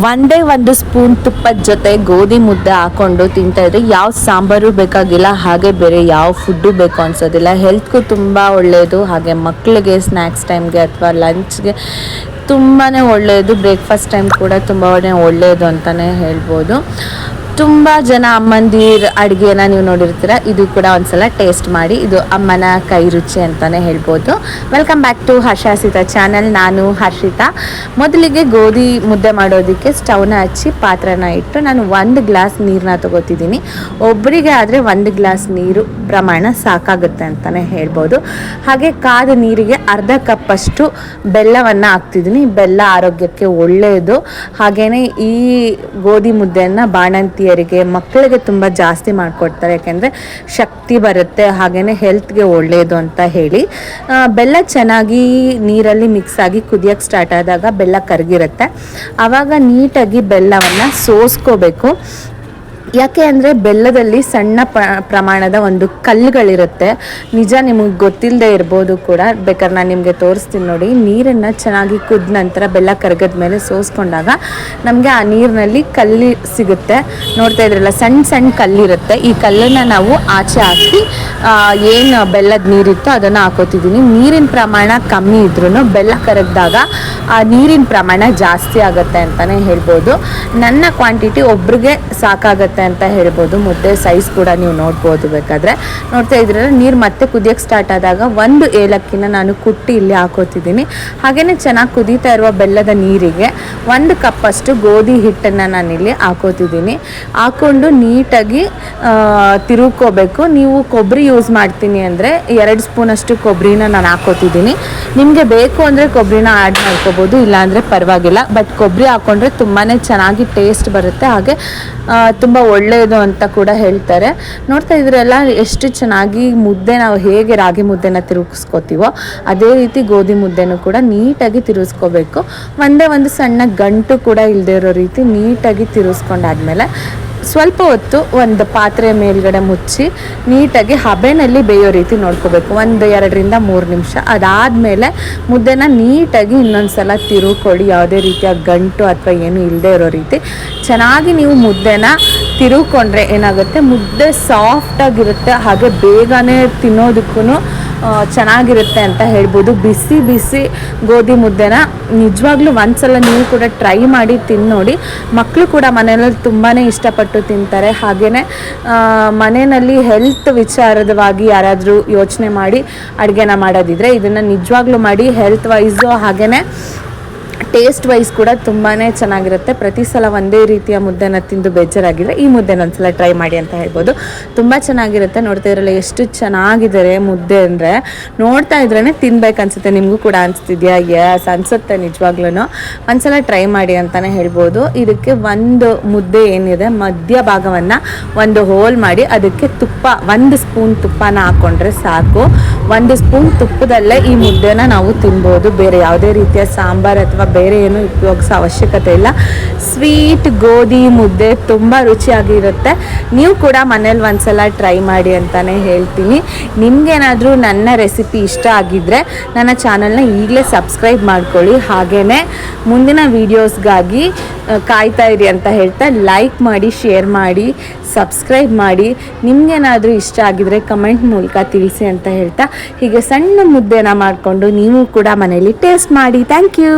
ಒಂದೇ ಒಂದು ಸ್ಪೂನ್ ತುಪ್ಪದ ಜೊತೆ ಗೋಧಿ ಮುದ್ದೆ ಹಾಕೊಂಡು ತಿಂತಾ ಇದ್ರೆ ಯಾವ ಸಾಂಬಾರು ಬೇಕಾಗಿಲ್ಲ, ಹಾಗೆ ಬೇರೆ ಯಾವ ಫುಡ್ಡು ಬೇಕು ಅನ್ಸೋದಿಲ್ಲ. ಹೆಲ್ತ್ಗೂ ತುಂಬ ಒಳ್ಳೆಯದು ಹಾಗೆ ಮಕ್ಕಳಿಗೆ ಸ್ನ್ಯಾಕ್ಸ್ ಟೈಮ್ಗೆ ಅಥವಾ ಲಂಚ್ಗೆ ತುಂಬಾ ಒಳ್ಳೆಯದು ಬ್ರೇಕ್ಫಾಸ್ಟ್ ಟೈಮ್ ಕೂಡ ತುಂಬಾ ಒಳ್ಳೆಯದು ಅಂತಲೇ ಹೇಳ್ಬೋದು. ತುಂಬ ಜನ ಅಮ್ಮಂದಿರ ಅಡುಗೆನ ನೀವು ನೋಡಿರ್ತೀರ. ಇದು ಕೂಡ ಒಂದ್ಸಲ ಟೇಸ್ಟ್ ಮಾಡಿ. ಇದು ಅಮ್ಮನ ಕೈ ರುಚಿ ಅಂತಲೇ ಹೇಳ್ಬೋದು. Welcome back to Harshasita channel ನಾನು ಹರ್ಷಿತಾ. ಮೊದಲಿಗೆ ಗೋಧಿ ಮುದ್ದೆ ಮಾಡೋದಕ್ಕೆ ಸ್ಟವ್ನ ಹಚ್ಚಿ ಪಾತ್ರನ ಇಟ್ಟು ನಾನು ಒಂದು ಗ್ಲಾಸ್ ನೀರನ್ನ ತಗೋತಿದ್ದೀನಿ. ಒಬ್ಬರಿಗೆ ಆದರೆ ಒಂದು ಗ್ಲಾಸ್ ನೀರು ಪ್ರಮಾಣ ಸಾಕಾಗುತ್ತೆ ಅಂತಲೇ ಹೇಳ್ಬೋದು. ಹಾಗೆ ಕಾದ ನೀರಿಗೆ ಅರ್ಧ ಕಪ್ಪಷ್ಟು ಬೆಲ್ಲವನ್ನು ಹಾಕ್ತಿದ್ದೀನಿ. ಬೆಲ್ಲ ಆರೋಗ್ಯಕ್ಕೆ ಒಳ್ಳೆಯದು ಹಾಗೆಯೇ ಈ ಗೋಧಿ ಮುದ್ದೆಯನ್ನು ಬಾಣಂತಿಯರಿಗೆ ಮಕ್ಕಳಿಗೆ ತುಂಬ ಜಾಸ್ತಿ ಮಾಡಿಕೊಡ್ತಾರೆ. ಯಾಕೆಂದರೆ ಶಕ್ತಿ ಬರುತ್ತೆ ಹಾಗೆಯೇ ಹೆಲ್ತ್ಗೆ ಒಳ್ಳೆಯದು ಅಂತ ಹೇಳಿ. ಬೆಲ್ಲ ಚೆನ್ನಾಗಿ ನೀರಲ್ಲಿ ಮಿಕ್ಸ್ ಆಗಿ ಕುದಿಯೋಕ್ಕೆ ಸ್ಟಾರ್ಟ್ ಆದಾಗ ಬೆಲ್ಲ ಕರಗಿರುತ್ತೆ. ಆವಾಗ ನೀಟಾಗಿ ಬೆಲ್ಲವನ್ನು ಸೋಸ್ಕೋಬೇಕು. ಯಾಕೆ ಅಂದರೆ ಬೆಲ್ಲದಲ್ಲಿ ಸಣ್ಣ ಪ್ರಮಾಣದ ಒಂದು ಕಲ್ಲುಗಳಿರುತ್ತೆ. ನಿಜ ನಿಮಗೆ ಗೊತ್ತಿಲ್ಲದೆ ಇರ್ಬೋದು ಕೂಡ. ಬೇಕಾದ್ರೆ ನಾನು ನಿಮಗೆ ತೋರಿಸ್ತೀನಿ ನೋಡಿ. ನೀರನ್ನು ಚೆನ್ನಾಗಿ ಕುದ್ದ ನಂತರ ಬೆಲ್ಲ ಕರಗದ ಮೇಲೆ ಸೋಸ್ಕೊಂಡಾಗ ನಮಗೆ ಆ ನೀರಿನಲ್ಲಿ ಕಲ್ಲಿ ಸಿಗುತ್ತೆ. ನೋಡ್ತಾ ಇದ್ರಲ್ಲ ಸಣ್ಣ ಸಣ್ಣ ಕಲ್ಲಿರುತ್ತೆ. ಈ ಕಲ್ಲನ್ನು ನಾವು ಆಚೆ ಹಾಕಿ ಏನು ಬೆಲ್ಲದ ನೀರಿತ್ತು ಅದನ್ನು ಹಾಕೋತಿದ್ದೀನಿ ನೀರಿನ ಪ್ರಮಾಣ ಕಮ್ಮಿ ಇದ್ರೂ ಬೆಲ್ಲ ಕರಗಿದಾಗ ಆ ನೀರಿನ ಪ್ರಮಾಣ ಜಾಸ್ತಿ ಆಗುತ್ತೆ ಅಂತಲೇ ಹೇಳ್ಬೋದು. ನನ್ನ ಕ್ವಾಂಟಿಟಿ ಒಬ್ರಿಗೆ ಸಾಕಾಗತ್ತೆ ಅಂತ ಹೇಳ್ಬೋದು. ಮುದ್ದೆ ಸೈಜ್ ಕೂಡ ನೀವು ನೋಡ್ಬೋದು ಬೇಕಾದರೆ. ನೋಡ್ತಾ ಇದ್ರೆ ನೀರು ಮತ್ತೆ ಕುದಿಯೋಕ್ಕೆ ಸ್ಟಾರ್ಟ್ ಆದಾಗ ಒಂದು ಏಲಕ್ಕಿನ ನಾನು ಕುಟ್ಟಿ ಇಲ್ಲಿ ಹಾಕೋತಿದ್ದೀನಿ. ಹಾಗೆಯೇ ಚೆನ್ನಾಗಿ ಕುದೀತಾ ಇರುವ ಬೆಲ್ಲದ ನೀರಿಗೆ ಒಂದು ಕಪ್ಪಷ್ಟು ಗೋಧಿ ಹಿಟ್ಟನ್ನು ನಾನಿಲ್ಲಿ ಹಾಕೋತಿದ್ದೀನಿ. ಹಾಕ್ಕೊಂಡು ನೀಟಾಗಿ ತಿರುಕೋಬೇಕು ನೀವು ಕೊಬ್ಬರಿ ಯೂಸ್ ಮಾಡ್ತೀನಿ ಅಂದರೆ ಎರಡು ಸ್ಪೂನಷ್ಟು ಕೊಬ್ಬರಿನ ನಾನು ಹಾಕೋತಿದ್ದೀನಿ. ನಿಮಗೆ ಬೇಕು ಅಂದರೆ ಕೊಬ್ಬರಿನ ಆ್ಯಡ್ ಮಾಡ್ಕೋಬೋದು ಇಲ್ಲಾಂದರೆ ಪರವಾಗಿಲ್ಲ. ಬಟ್ ಕೊಬ್ಬರಿ ಹಾಕ್ಕೊಂಡ್ರೆ ತುಂಬಾ ಚೆನ್ನಾಗಿ ಟೇಸ್ಟ್ ಬರುತ್ತೆ. ಹಾಗೆ ತುಂಬ ಒಳ್ಳೆಯದು ಅಂತ ಕೂಡ ಹೇಳ್ತಾರೆ. ನೋಡ್ತಾ ಇದ್ರೆಲ್ಲ, ಎಷ್ಟು ಚೆನ್ನಾಗಿ ಮುದ್ದೆ ನಾವು ಹೇಗೆ ರಾಗಿ ಮುದ್ದೆನ ತಿರುಗಿಸ್ಕೋತೀವೋ, ಅದೇ ರೀತಿ ಗೋಧಿ ಮುದ್ದೆನೂ ಕೂಡ ನೀಟಾಗಿ ತಿರುಗಿಸ್ಕೋಬೇಕು. ಒಂದೇ ಒಂದು ಸಣ್ಣ ಗಂಟು ಕೂಡ ಇಲ್ಲದೆ ಇರೋ ರೀತಿ ನೀಟಾಗಿ ತಿರುಗಿಸ್ಕೊಂಡಾದ್ಮೇಲೆ ಸ್ವಲ್ಪ ಹೊತ್ತು ಒಂದು ಪಾತ್ರೆ ಮೇಲ್ಗಡೆ ಮುಚ್ಚಿ ನೀಟಾಗಿ ಹಬೆನಲ್ಲಿ ಬೇಯೋ ರೀತಿ ನೋಡ್ಕೋಬೇಕು. ಒಂದು, ಎರಡರಿಂದ ಮೂರು ನಿಮಿಷ. ಅದಾದಮೇಲೆ ಮುದ್ದೆನ ನೀಟಾಗಿ ಇನ್ನೊಂದು ಸಲ ತಿರುಕೊಳ್ಳಿ. ಯಾವುದೇ ರೀತಿಯ ಗಂಟು ಅಥವಾ ಏನು ಇಲ್ಲದೆ ಇರೋ ರೀತಿ. ಚೆನ್ನಾಗಿ ನೀವು ಮುದ್ದೆನ ತಿರುಕೊಂಡ್ರೆ ಏನಾಗುತ್ತೆ? ಮುದ್ದೆ ಸಾಫ್ಟಾಗಿರುತ್ತೆ ಹಾಗೆ ಬೇಗನೆ ತಿನ್ನೋದಕ್ಕೂ ಚೆನ್ನಾಗಿರುತ್ತೆ ಅಂತ ಹೇಳ್ಬೋದು. ಬಿಸಿ ಬಿಸಿ ಗೋಧಿ ಮುದ್ದೆನ ನಿಜವಾಗ್ಲೂ ಒಂದ್ಸಲ ನೀವು ಕೂಡ ಟ್ರೈ ಮಾಡಿ ತಿನ್ನೋಡಿ ನೋಡಿ ಮಕ್ಕಳು ಕೂಡ ಮನೆಯಲ್ಲಿ ತುಂಬಾ ಇಷ್ಟಪಟ್ಟು ತಿಂತಾರೆ. ಹಾಗೆಯೇ ಮನೆಯಲ್ಲಿ ಹೆಲ್ತ್ ವಿಚಾರದವಾಗಿ ಯಾರಾದರೂ ಯೋಚನೆ ಮಾಡಿ ಅಡುಗೆನ ಮಾಡೋದಿದ್ರೆ ಇದನ್ನು ನಿಜವಾಗ್ಲೂ ಮಾಡಿ ಹೆಲ್ತ್ ವೈಸು ಹಾಗೆಯೇ ಟೇಸ್ಟ್ ವೈಸ್ ಕೂಡ ತುಂಬಾ ಚೆನ್ನಾಗಿರುತ್ತೆ. ಪ್ರತಿ ಸಲ ಒಂದೇ ರೀತಿಯ ಮುದ್ದೆನ ತಿಂದು ಬೇಜಾರಾಗಿದ್ರೆ ಈ ಮುದ್ದೆನ ಒಂದ್ಸಲ ಟ್ರೈ ಮಾಡಿ ಅಂತ ಹೇಳ್ಬೋದು. ತುಂಬ ಚೆನ್ನಾಗಿರುತ್ತೆ. ನೋಡ್ತಾ ಇರಲ್ಲ ಎಷ್ಟು ಚೆನ್ನಾಗಿದ್ದಾರೆ ಮುದ್ದೆ ಅಂದರೆ. ನೋಡ್ತಾ ಇದ್ರೇ ತಿನ್ಬೇಕನ್ಸುತ್ತೆ ನಿಮಗೂ ಕೂಡ ಅನಿಸ್ತಿದ್ಯಾ? ಯಸ್ ಅನಿಸುತ್ತೆ ನಿಜವಾಗ್ಲೂ ಒಂದ್ಸಲ ಟ್ರೈ ಮಾಡಿ ಅಂತಲೇ ಹೇಳ್ಬೋದು. ಇದಕ್ಕೆ ಒಂದು ಮುದ್ದೆ ಏನಿದೆ, ಮಧ್ಯ ಭಾಗವನ್ನು ಒಂದು ಹೋಲ್ ಮಾಡಿ ಅದಕ್ಕೆ ತುಪ್ಪ, ಒಂದು ಸ್ಪೂನ್ ತುಪ್ಪನ ಹಾಕ್ಕೊಂಡ್ರೆ ಸಾಕು. ಒಂದು ಸ್ಪೂನ್ ತುಪ್ಪದಲ್ಲೇ ಈ ಮುದ್ದೆನ ನಾವು ತಿನ್ಬೋದು. ಬೇರೆ ಯಾವುದೇ ರೀತಿಯ ಸಾಂಬಾರ್ ಅಥವಾ ಬೇರೆ ಏನು ಉಪಯೋಗಿಸೋ ಅವಶ್ಯಕತೆ ಇಲ್ಲ. ಸ್ವೀಟ್ ಗೋಧಿ ಮುದ್ದೆ ತುಂಬ ರುಚಿಯಾಗಿರುತ್ತೆ. ನೀವು ಕೂಡ ಮನೇಲಿ ಒಂದ್ಸಲ ಟ್ರೈ ಮಾಡಿ ಅಂತಲೇ ಹೇಳ್ತೀನಿ. ನಿಮಗೇನಾದರೂ ನನ್ನ ರೆಸಿಪಿ ಇಷ್ಟ ಆಗಿದ್ದರೆ ನನ್ನ ಚಾನಲ್ನ ಈಗಲೇ ಸಬ್ಸ್ಕ್ರೈಬ್ ಮಾಡ್ಕೊಳ್ಳಿ. ಹಾಗೇ ಮುಂದಿನ ವೀಡಿಯೋಸ್ಗಾಗಿ ಕಾಯ್ತಾ ಇರಿ ಅಂತ ಹೇಳ್ತಾ ಲೈಕ್ ಮಾಡಿ, ಶೇರ್ ಮಾಡಿ, ಸಬ್ಸ್ಕ್ರೈಬ್ ಮಾಡಿ. ನಿಮಗೇನಾದರೂ ಇಷ್ಟ ಆಗಿದ್ರೆ ಕಮೆಂಟ್ ಮೂಲಕ ತಿಳಿಸಿ ಅಂತ ಹೇಳ್ತಾ. ಹೀಗೆ ಸಣ್ಣ ಮುದ್ದೆನ ಮಾಡಿಕೊಂಡು ನೀವು ಕೂಡ ಮನೇಲಿ ಟೇಸ್ಟ್ ಮಾಡಿ. Thank you.